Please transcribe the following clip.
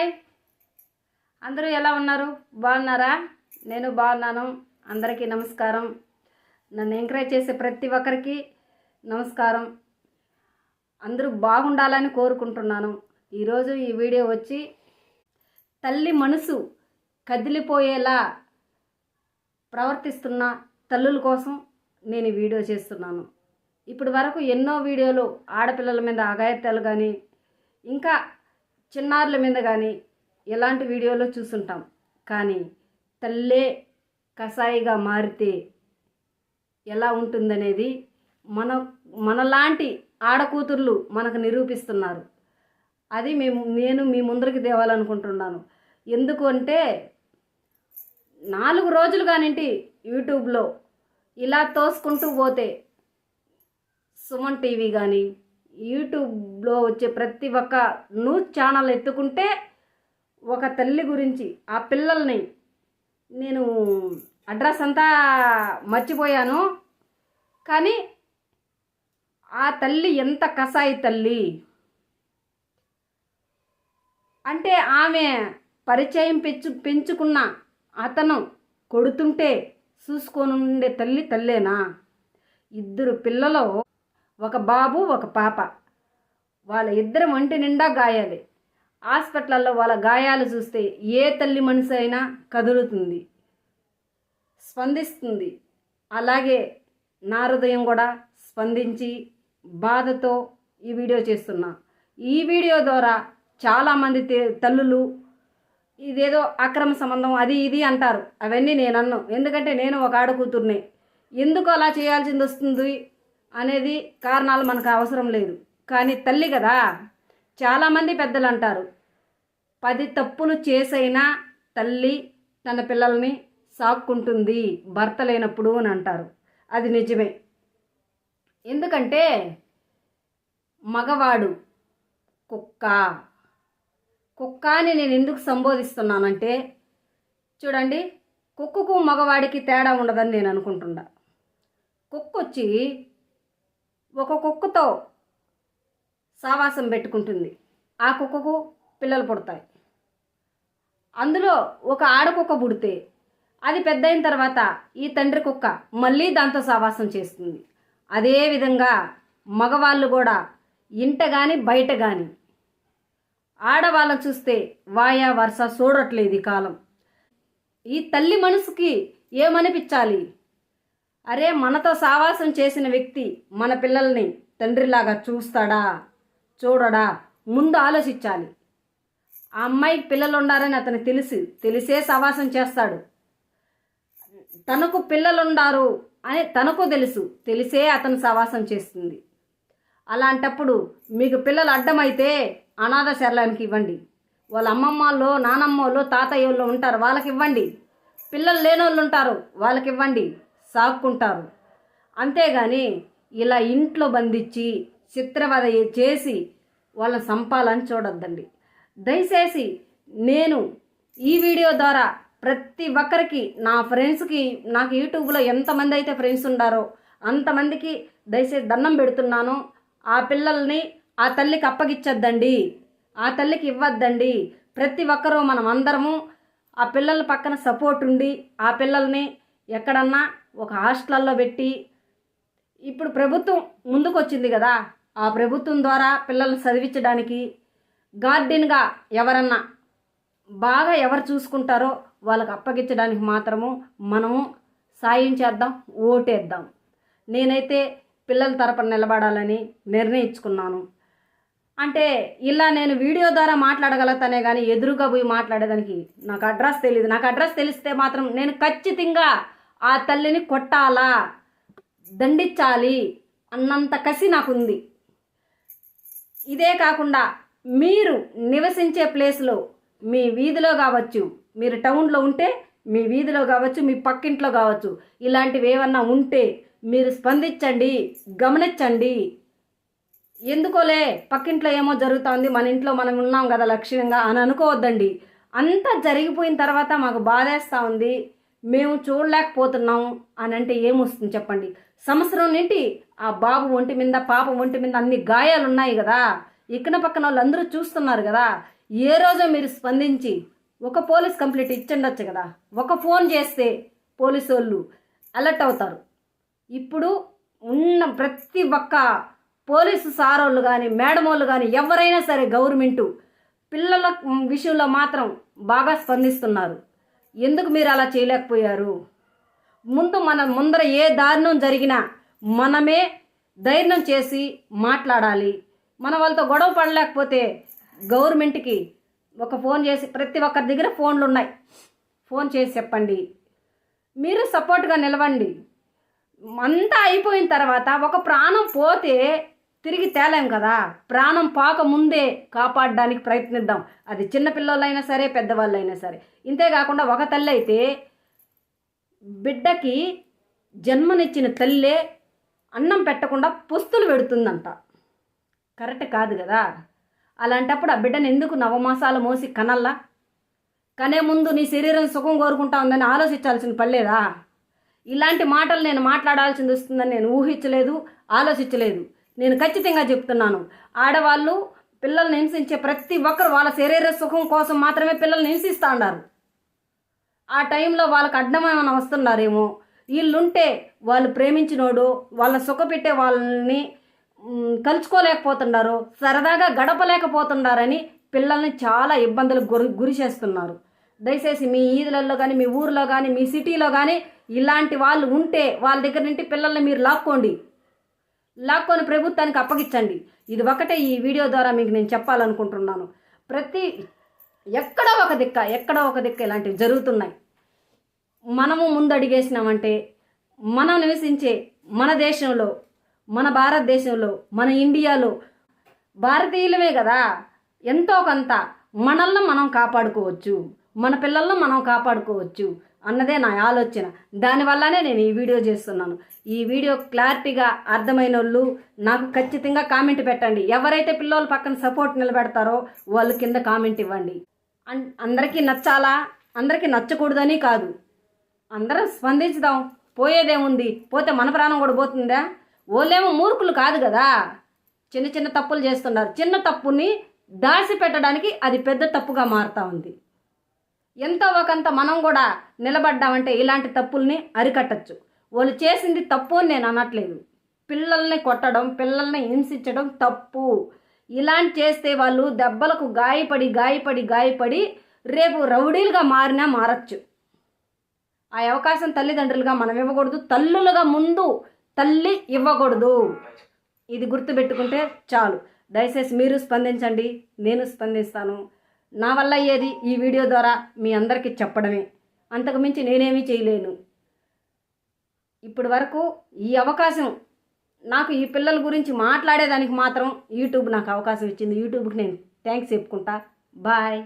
Hi. అందరూ ఎలా ఉన్నారు? బాగున్నారా? నేను బాగున్నాను. అందరికీ నమస్కారం. నన్ను ఎంకరేజ్ చేసే ప్రతి ఒక్కరికి నమస్కారం. అందరూ బాగుండాలని కోరుకుంటున్నాను. ఈరోజు ఈ వీడియో వచ్చి తల్లి మనసు కదిలిపోయేలా ప్రవర్తిస్తున్న తల్లుల కోసం నేను ఈ వీడియో చేస్తున్నాను. ఇప్పటి వరకు ఎన్నో వీడియోలు ఆడపిల్లల మీద అఘాయిత్యాలు కానీ ఇంకా చిన్నారుల మీద కానీ ఎలాంటి వీడియోలో చూసుంటాం. కానీ తల్లే కషాయిగా మారితే ఎలా ఉంటుందనేది మన మనలాంటి ఆడకూతుర్లు మనకు నిరూపిస్తున్నారు. అది మేము నేను మీ ముందరికి తేవాలనుకుంటున్నాను. ఎందుకు అంటే నాలుగు రోజులు కానింటి యూట్యూబ్లో ఇలా తోసుకుంటూ పోతే సుమన్ టీవీ కానీ యూట్యూబ్లో వచ్చే ప్రతి ఒక్క న్యూస్ ఛానల్ ఎత్తుకుంటే ఒక తల్లి గురించి ఆ పిల్లల్ని నేను అడ్రస్ అంతా మర్చిపోయాను. కానీ ఆ తల్లి ఎంత కసాయి తల్లి? అంటే ఆమె పరిచయం పెంచు పెంచుకున్న అతను కొడుతుంటే చూసుకొని ఉండే తల్లి తల్లేనా? ఇద్దరు పిల్లలు ఒక బాబు ఒక పాప. వాళ్ళ ఇద్దరు ఒంటి నిండా గాయాలే. హాస్పిటల్లో వాళ్ళ గాయాలు చూస్తే ఏ తల్లి మనసు అయినా కదులుతుంది స్పందిస్తుంది. అలాగే నా హృదయం కూడా స్పందించి బాధతో ఈ వీడియో చేస్తున్నా. ఈ వీడియో ద్వారా చాలామంది తల్లులు ఇదేదో అక్రమ సంబంధం అది ఇది అంటారు. అవన్నీ నేను అన్ను. ఎందుకంటే నేను ఒక ఆడకూతుర్ని. ఎందుకు అలా చేయాల్సింది వస్తుంది అనేది కారణాలు మనకు అవసరం లేదు. కానీ తల్లి కదా చాలామంది పెద్దలు అంటారు పది తప్పులు చేసైనా తల్లి తన పిల్లల్ని సాక్కుంటుంది భర్త లేనప్పుడు అని అంటారు. అది నిజమే. ఎందుకంటే మగవాడు కుక్క. కుక్క అని నేను ఎందుకు సంబోధిస్తున్నానంటే చూడండి కుక్కకు మగవాడికి తేడా ఉండదని నేను అనుకుంటున్నా. కుక్క వచ్చి ఒక కుక్కతో సావాసం పెట్టుకుంటుంది. ఆ కుక్కకు పిల్లలు పుడతాయి. అందులో ఒక ఆడకుక్క పుడితే అది పెద్ద అయిన తర్వాత ఈ తండ్రి కుక్క మళ్ళీ దాంతో సావాసం చేస్తుంది. అదేవిధంగా మగవాళ్ళు కూడా ఇంట కానీ బయట కానీ ఆడవాళ్ళని చూస్తే వాయా వరుస చూడట్లేదు ఈ కాలం. ఈ తల్లి మనసుకి ఏమనిపించాలి? అరే మనతో సావాసం చేసిన వ్యక్తి మన పిల్లల్ని తండ్రిలాగా చూస్తాడా? చూడడా? ముందు ఆలోచించాలి. ఆ అమ్మాయికి పిల్లలు ఉండారని అతనికి తెలుసు. తెలిసే సావాసం చేస్తాడు. తనకు పిల్లలుండారు అని తనకు తెలుసు. తెలిసే అతను సవాసం చేస్తుంది. అలాంటప్పుడు మీకు పిల్లలు అడ్డమైతే అనాథ శరణానికి ఇవ్వండి. వాళ్ళ అమ్మమ్మలో నానమ్మలో తాతయ్యోళ్ళు ఉంటారు. వాళ్ళకి ఇవ్వండి. పిల్లలు లేనోళ్ళు ఉంటారు. వాళ్ళకి ఇవ్వండి. సాక్కుంటారు. అంతేగాని ఇలా ఇంట్లో బంధించి చిత్రవద చేసి వాళ్ళ సంపాలని చూడొద్దండి. దయచేసి నేను ఈ వీడియో ద్వారా ప్రతి ఒక్కరికి నా ఫ్రెండ్స్కి నాకు యూట్యూబ్లో ఎంతమంది అయితే ఫ్రెండ్స్ ఉండారో అంతమందికి దయచేసి దండం పెడుతున్నాను. ఆ పిల్లల్ని ఆ తల్లికి అప్పగిచ్చొద్దండి. ఆ తల్లికి ఇవ్వద్దండి. ప్రతి ఒక్కరూ మనం అందరము ఆ పిల్లల పక్కన సపోర్ట్ ఉండి ఆ పిల్లల్ని ఎక్కడన్నా ఒక హాస్టల్లో పెట్టి ఇప్పుడు ప్రభుత్వం ముందుకొచ్చింది కదా ఆ ప్రభుత్వం ద్వారా పిల్లల్ని చదివించడానికి గార్డెన్గా ఎవరన్నా బాగా ఎవరు చూసుకుంటారో వాళ్ళకి అప్పగించడానికి మాత్రము మనము సాయం చేద్దాం ఓటేద్దాం. నేనైతే పిల్లల తరపున నిలబడాలని నిర్ణయించుకున్నాను. అంటే ఇలా నేను వీడియో ద్వారా మాట్లాడగలుగుతానే కానీ ఎదురుగా పోయి మాట్లాడేదానికి నాకు అడ్రస్ తెలియదు నాకు అడ్రస్ తెలిస్తే మాత్రం నేను ఖచ్చితంగా ఆ తల్లిని కొట్టాలా? దండించాలి అన్నంత కసి నాకుంది. ఇదే కాకుండా మీరు నివసించే ప్లేస్లో మీ వీధిలో కావచ్చు మీరు టౌన్లో ఉంటే మీ వీధిలో కావచ్చు మీ పక్కింట్లో కావచ్చు ఇలాంటివి ఏమన్నా ఉంటే మీరు స్పందించండి గమనించండి. ఎందుకోలే? పక్కింట్లో ఏమో జరుగుతోంది మన ఇంట్లో మనం ఉన్నాం కదా లక్ష్యంగా అని అనుకోవద్దండి. అంతా జరిగిపోయిన తర్వాత మాకు బాధేస్తూ ఉంది. మేము చూడలేకపోతున్నాం అని అంటే ఏమొస్తుంది చెప్పండి? సంవత్సరం నుండి ఆ బాబు ఒంటి మీద పాప ఒంటి మీద అన్ని గాయాలు ఉన్నాయి కదా. ఇక్కడ పక్కన వాళ్ళందరూ చూస్తున్నారు కదా. ఏ రోజో మీరు స్పందించి ఒక పోలీస్ కంప్లైంట్ ఇచ్చిండొచ్చు కదా. ఒక ఫోన్ చేస్తే పోలీసు వాళ్ళు అలర్ట్ అవుతారు. ఇప్పుడు ఉన్న ప్రతి ఒక్క పోలీసు సారోళ్ళు కానీ మేడం వాళ్ళు కానీ ఎవరైనా సరే గవర్నమెంటు పిల్లల విషయంలో మాత్రం బాగా స్పందిస్తున్నారు. ఎందుకు మీరు అలా చేయలేకపోయారు? ముందు మన ముందర ఏ దారుణం జరిగినా మనమే ధైర్యం చేసి మాట్లాడాలి. మన వాళ్ళతో గొడవ పడలేకపోతే గవర్నమెంట్కి ఒక ఫోన్ చేసి ప్రతి ఒక్కరి దగ్గర ఫోన్లు ఉన్నాయి. ఫోన్ చేసి చెప్పండి. మీరు సపోర్ట్గా నిలవండి. అంతా అయిపోయిన తర్వాత ఒక ప్రాణం పోతే తిరిగి తేలేం కదా? ప్రాణం పాక ముందే కాపాడడానికి ప్రయత్నిద్దాం. అది చిన్నపిల్లలైనా సరే పెద్దవాళ్ళైనా సరే. ఇంతే కాకుండా ఒక తల్లి అయితే బిడ్డకి జన్మనిచ్చిన తల్లే అన్నం పెట్టకుండా పుస్తులు పెడుతుందంట. కరెక్ట్ కాదు కదా? అలాంటప్పుడు ఆ బిడ్డను ఎందుకు నవమాసాలు మోసి కనల్లా? కనే ముందు నీ శరీరం సుఖం కోరుకుంటా ఉందని ఆలోచించాల్సిన పర్లేదా ఇలాంటి మాటలు నేను మాట్లాడాల్సింది వస్తుందని నేను ఊహించలేదు ఆలోచించలేదు. నేను ఖచ్చితంగా చెప్తున్నాను. ఆడవాళ్ళు పిల్లల్ని హింసించే ప్రతి ఒక్కరు వాళ్ళ శరీర సుఖం కోసం మాత్రమే పిల్లల్ని హింసిస్తూ ఉన్నారు. ఆ టైంలో వాళ్ళకి అడ్డమేమైనా వస్తున్నారేమో. వీళ్ళుంటే వాళ్ళు ప్రేమించినోడు వాళ్ళ సుఖపెట్టే వాళ్ళని కలుసుకోలేకపోతున్నారు సరదాగా గడపలేకపోతున్నారని పిల్లల్ని చాలా ఇబ్బందులకు గురి గురి చేస్తున్నారు. దయచేసి మీ ఈదులలో కానీ మీ ఊర్లో కానీ మీ సిటీలో కానీ ఇలాంటి వాళ్ళు ఉంటే వాళ్ళ దగ్గర నుండి పిల్లల్ని మీరు లాక్కోండి. లాక్కొని ప్రభుత్వానికి అప్పగించండి ఇది ఒకటే ఈ వీడియో ద్వారా మీకు నేను చెప్పాలనుకుంటున్నాను. ప్రతి ఎక్కడో ఒక దిక్క ఎక్కడో ఒక దిక్క ఇలాంటివి జరుగుతున్నాయి. మనము ముందు అడిగేసినామంటే మనం నివసించే మన దేశంలో మన భారతదేశంలో మన ఇండియాలో భారతీయులమే కదా. ఎంతో కొంత మనల్ని మనం కాపాడుకోవచ్చు. మన పిల్లలను మనం కాపాడుకోవచ్చు. అన్నదే నా ఆలోచన. దానివల్లనే నేను ఈ వీడియో చేస్తున్నాను. ఈ వీడియో క్లారిటీగా అర్థమైన వాళ్ళు నాకు ఖచ్చితంగా కామెంట్ పెట్టండి. ఎవరైతే పిల్లల పక్కన సపోర్ట్ నిలబెడతారో వాళ్ళు కింద కామెంట్ ఇవ్వండి. అన్ అందరికీ నచ్చాలా? అందరికీ నచ్చకూడదని కాదు. అందరం స్పందించుదాం. పోయేదేముంది? పోతే మన ప్రాణం కూడా పోతుందా? వాళ్ళేమో మూర్ఖులు కాదు కదా? చిన్న చిన్న తప్పులు చేస్తున్నారు. చిన్న తప్పుని దాచి పెట్టడానికి అది పెద్ద తప్పుగా మారుతూ ఉంది. ఎంతో ఒకంత మనం కూడా నిలబడ్డామంటే ఇలాంటి తప్పుల్ని అరికట్టచ్చు. వాళ్ళు చేసింది తప్పు అని నేను అనట్లేదు. పిల్లల్ని కొట్టడం పిల్లల్ని హింసించడం తప్పు. ఇలాంటి చేస్తే వాళ్ళు దెబ్బలకు గాయపడి గాయపడి గాయపడి రేపు రౌడీలుగా మారినా మారచ్చు. ఆ అవకాశం తల్లిదండ్రులుగా మనం ఇవ్వకూడదు తల్లులుగా ముందు తల్లి ఇవ్వకూడదు. ఇది గుర్తుపెట్టుకుంటే చాలు. దయచేసి మీరు స్పందించండి నేను స్పందిస్తాను. నా వల్ల అయ్యేది ఈ వీడియో ద్వారా మీ అందరికీ చెప్పడమే. అంతకు మించి నేనేమీ చేయలేను. ఇప్పటి వరకు ఈ అవకాశం నాకు ఈ పిల్లల గురించి మాట్లాడేదానికి మాత్రం యూట్యూబ్ నాకు అవకాశం ఇచ్చింది. యూట్యూబ్కి నేను థ్యాంక్స్ చెప్పుకుంటా. బాయ్.